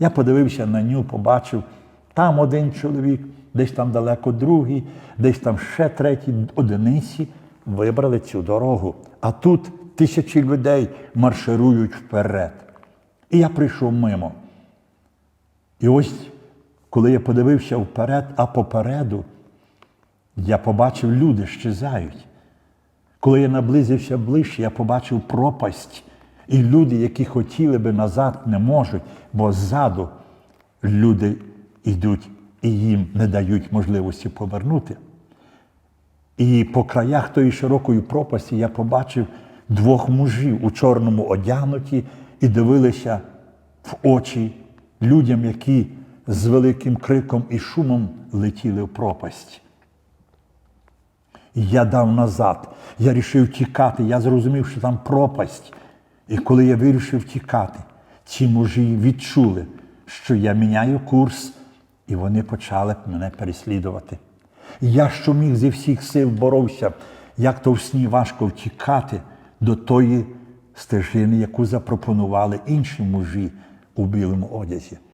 Я подивився на нього, побачив, там один чоловік, десь там далеко другий, десь там ще третій, одиниці вибрали цю дорогу. А тут тисячі людей марширують вперед. І я прийшов мимо. І ось, коли я подивився вперед, а попереду, я побачив, люди щезають. Коли я наблизився ближче, я побачив пропасть. І люди, які хотіли би назад, не можуть, бо ззаду люди йдуть і їм не дають можливості повернути. І по краях тої широкої пропасті я побачив двох мужів у чорному одягнуті і дивилися в очі людям, які з великим криком і шумом летіли в пропасть. Я дав назад. Я рішив тікати. Я зрозумів, що там пропасть. І коли я вирішив тікати, ці мужі відчули, що я міняю курс, і вони почали мене переслідувати. Я, що міг зі всіх сил боровся, як то в сні важко втікати до тої стежини, яку запропонували інші мужі у білому одязі.